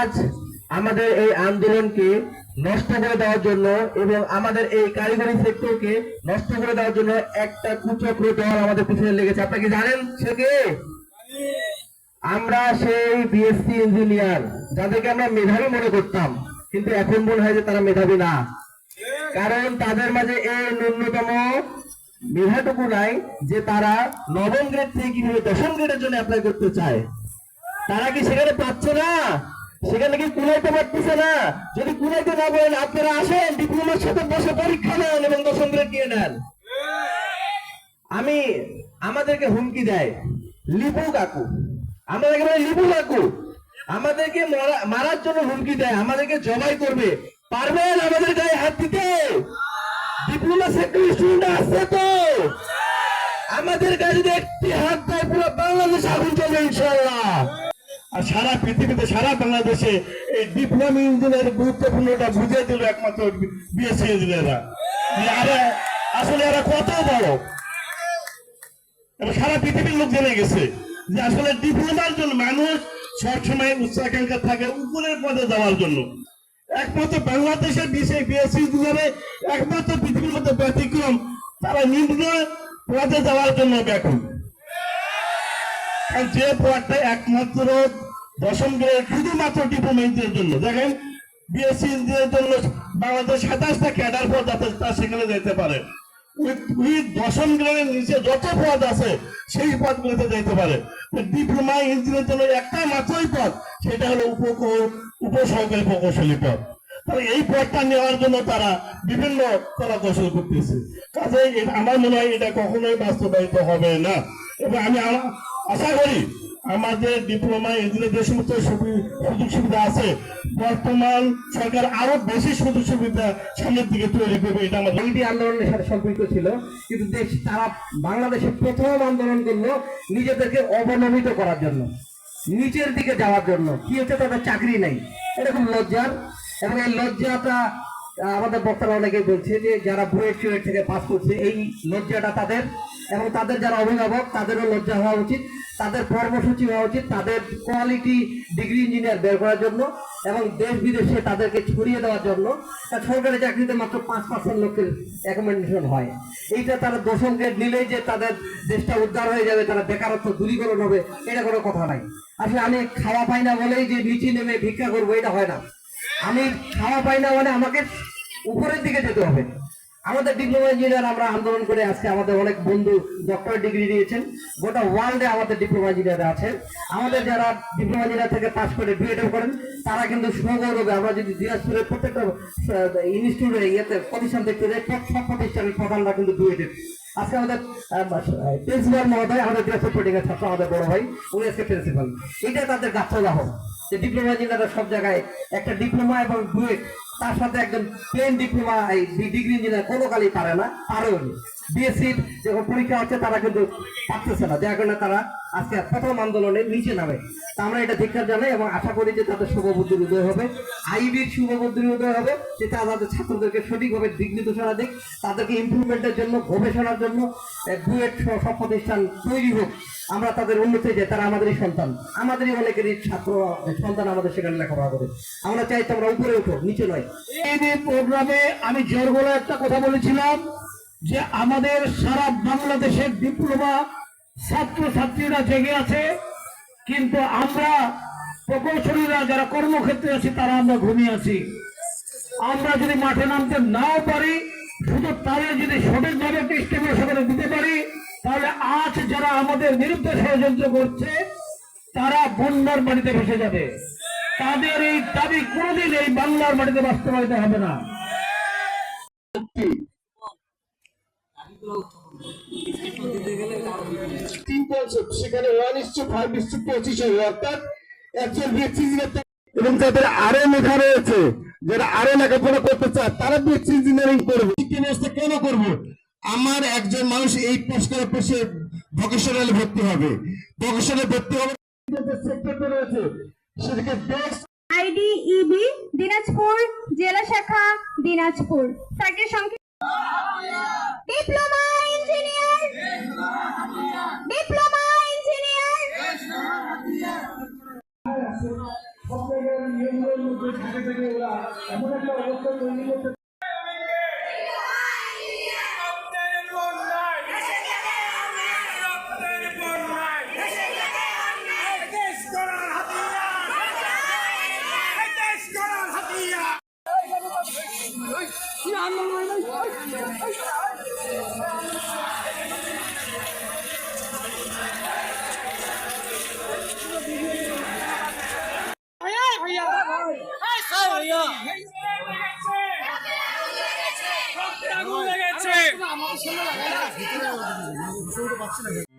আজ আমাদের এই আন্দোলনকে নষ্ট করে দেওয়ার জন্য এবং আমাদের এই কারিগরি সেক্টরকে নষ্ট করে দেওয়ার জন্য একটা কুচক্র দল আমাদের পিছনে লেগেছে। আপনি কি জানেন সে কে? আমরা সেই বিএসসি ইঞ্জিনিয়ার যাদেরকে আমরা মেধাবী মনে করতাম, কিন্তু এখন মনে হয় যে তারা মেধাবী না। কারণ তাদের মাঝে এই ন্যূনতম মেধাটুকু নাই যে তারা নবম গ্রেড থেকে কীভাবে দশম গ্রেডের জন্য অ্যাপ্লাই করতে চায়। তারা কি সেখানে পাচ্ছে না? সেখানে কি কুলাইতে পারতেছে না? যদি কুলাইতে না পারেন আপনারা আসেন, ডিপ্লোমার সাথে বসে পরীক্ষা নেন এবং দশম গ্রেড নিয়ে নেন? আমি, আমাদেরকে হুমকি দেয় লিপু কাকু। আমাদেরকে বলে, লিপু কাকু, আমাদেরকে মারার জন্য হুমকি দেয়, আমাদেরকে জবাই করবে। পারবেন আমাদের গায়ে হাত দিতে? ডিপ্লোমা সেক্টর স্টুডেন্ট আসছে তো? আমাদের গায়ে যদি একটি হাত দেয়, পুরো বাংলাদেশ আগুন চলবে ইনশাল্লাহ আর সারা পৃথিবীতে, সারা বাংলাদেশে এই ডিপ্লোমা ইঞ্জিনিয়ার গুরুত্বপূর্ণটা বুঝিয়ে দিল একমাত্র বিএসসি ইঞ্জিনিয়াররা আরে- আসলে এরা কত বড়? সারা পৃথিবীর লোক জেনে গেছে যে আসলে ডিপ্লোমার জন্য মানুষ সবসময় উচ্চাকাঙ্ক্ষা থাকে উপরের পদে যাওয়ার জন্য। একমাত্র বাংলাদেশের বিষয়ে বিএসসি ইঞ্জিনিয়ারে একমাত্র পৃথিবীর মধ্যে ব্যতিক্রম, তারা নিম্ন পদে যাওয়ার জন্য ব্যাকুল। যে পদটা একমাত্র দশম গ্রেড শুধুমাত্র ডিপ্লোমা ইঞ্জিনিয়ারের জন্য। দেখেন বিএসসি ইঞ্জিনিয়ার জন্য বাংলাদেশ সাতাশটা ক্যাডার পদ আছে, তা সেখানে যেতে পারে। দশম গ্রেডের নিচে যত পদ আছে, সেই পদগুলোতে যেতে পারে। ডিপ্লোমা ইঞ্জিনিয়ারের জন্য একটা মাত্রই পদ, সেটা হলো উপ উপসহকারী প্রকৌশলী পদ। তাহলে এই পদটা নেওয়ার জন্য তারা বিভিন্ন কলা কৌশল করতেছে কাজে আমার মনে হয় এটা কখনোই বাস্তবায়িত হবে না। এবং আমি আশা করি আমাদের ডিপ্লোমা ইঞ্জিনিয়ার যে সমস্ত সুযোগ সুবিধা আছে, বর্তমান সরকার আরও বেশি সুযোগ সুবিধা সামনের দিকে তৈরি করবে, এটা আমাদের ইংরেজি আন্দোলনের সাথে সম্পৃক্ত ছিল, কিন্তু দেশ তারা বাংলাদেশে প্রথম আন্দোলন করল নিজেদেরকে অবনমিত করার জন্য, নিচের দিকে যাওয়ার জন্য, কি হচ্ছে তাদের চাকরি নেই। খুব লজ্জার, এবং এই লজ্জাটা আমাদের বক্তারা অনেকে বলছে যে যারা বুয়েট চুয়েট থেকে পাস করছে, এই লজ্জাটা তাদের এবং তাদের যারা অভিভাবক, তাদেরও লজ্জা হওয়া উচিত, তাদের কর্মসূচি হওয়া উচিত, তাদের কোয়ালিটি ডিগ্রি ইঞ্জিনিয়ার বের করার জন্য এবং দেশ বিদেশে তাদেরকে ছড়িয়ে দেওয়ার জন্য। তা সরকারি চাকরিতে মাত্র পাঁচ পার্সেন্ট লোকের অ্যাকোমোডেশন হয়। এইটা তারা দশম নিলেই যে তাদের দেশটা উদ্ধার হয়ে যাবে, তারা বেকারত্ব দূরীকরণ হবে, এটা কোনো কথা নাই। আসলে আমি খাওয়া পাই না বলেই যে নিচে নেমে ভিক্ষা করব, এটা হয় না। আমি খাওয়া পাই না মানে আমাকে উপরের দিকে যেতে হবে। আমাদের ডিপ্লোমা ইঞ্জিনিয়ার আমরা আন্দোলন করে আজকে আমাদের অনেক বন্ধু ডক্টর ডিগ্রি নিয়েছেন। গোটা ওয়ার্ল্ডে আমাদের ডিপ্লোমা ইঞ্জিনিয়ার আছেন আমাদের যারা ডিপ্লোমা ইঞ্জিনিয়ার থেকে পাশ করে বিএডও করেন, তারা কিন্তু সগৌরবে। আমরা যদি দিনাজপুরের প্রত্যেকটা ইনস্টিটিউটে ইয়েতে, প্রতিষ্ঠান দেখতে যাই, সব প্রতিষ্ঠানের প্রধানরা কিন্তু বিএডের আজকে আমাদের প্রিন্সিপাল মহোদয়, আমাদের দিনাজপুর পোর্টিংয়ের ছাত্র, আমাদের বড় ভাই, উনি আজকে প্রিন্সিপাল। এটা তাদের গাছলাহ যে ডিপ্লোমা ইঞ্জিনিয়াররা সব জায়গায় একটা ডিপ্লোমা এবং বুয়েট তার সাথে একজন প্লেন ডিপ্লোমা এই ডিগ্রি ইঞ্জিনিয়ার কোনো কালই পারে না, পারেও বিএসসির যখন পরীক্ষা হচ্ছে, তারা কিন্তু পারতেছে না। যার কারণে তারা আজকে প্রথম আন্দোলনে নিচে নামে। তা আমরা এটা ধিক্ষার জানাই এবং আশা করি যে তাদের শুভবুদ্ধির উদয় হবে। আইবির শুভবুদ্ধির উদয় হবে, যে তাদের ছাত্রদেরকে সঠিকভাবে দিক নির্দেশনা দিক, তাদেরকে ইমপ্রুভমেন্টের জন্য, গবেষণার জন্য বুয়েট সব প্রতিষ্ঠান তৈরি হোক, আমরা তাদের উন্নতি যে তারা আমাদেরই সন্তান। আমাদেরই অনেকেরই ছাত্র সন্তান আমাদের সেখানে লেখাপড়া করে। আমরা চাই তোমরা উপরে উঠো নিচে নয়। এই প্রোগ্রামে আমি জোর গলায় একটা কথা বলেছিলাম যে আমাদের সারা বাংলাদেশের ডিপ্লোমা ছাত্র ছাত্রীরা জেগে আছে, কিন্তু আমরা প্রকৌশলীরা যারা কর্মক্ষেত্রে আছি, তারা আমরা ঘুমিয়ে আছি। আমরা যদি মাঠে নামতে নাও পারি, শুধু তাদের যদি সঠিকভাবে একটা সেখানে দিতে পারি, তাহলে আজ যারা আমাদের বিরুদ্ধে ষড়যন্ত্র করছে, তারা বন্যার মাটিতে ভেসে যাবে। তাদের এই দাবি কোনোদিন এই বাংলার মাটিতে বাস্তবায়িত হবে না। এবং যাদের লেখা রয়েছে, যারা লেখাপড়া করতে চায়, তারা ইঞ্জিনিয়ারিং করবে। ব্যবস্থা কেন আমার একজন মানুষ এই ভোকেশনালে ভর্তি হবে। ভোকেশনালে ভর্তি হবে দিনাজপুর জেলা শাখা, দিনাজপুর। সার্কেল সংখ্যা ডিপ্লোমা ইঞ্জিনিয়ার ডিপ্লোমা ইঞ্জিনিয়ার লেগেছে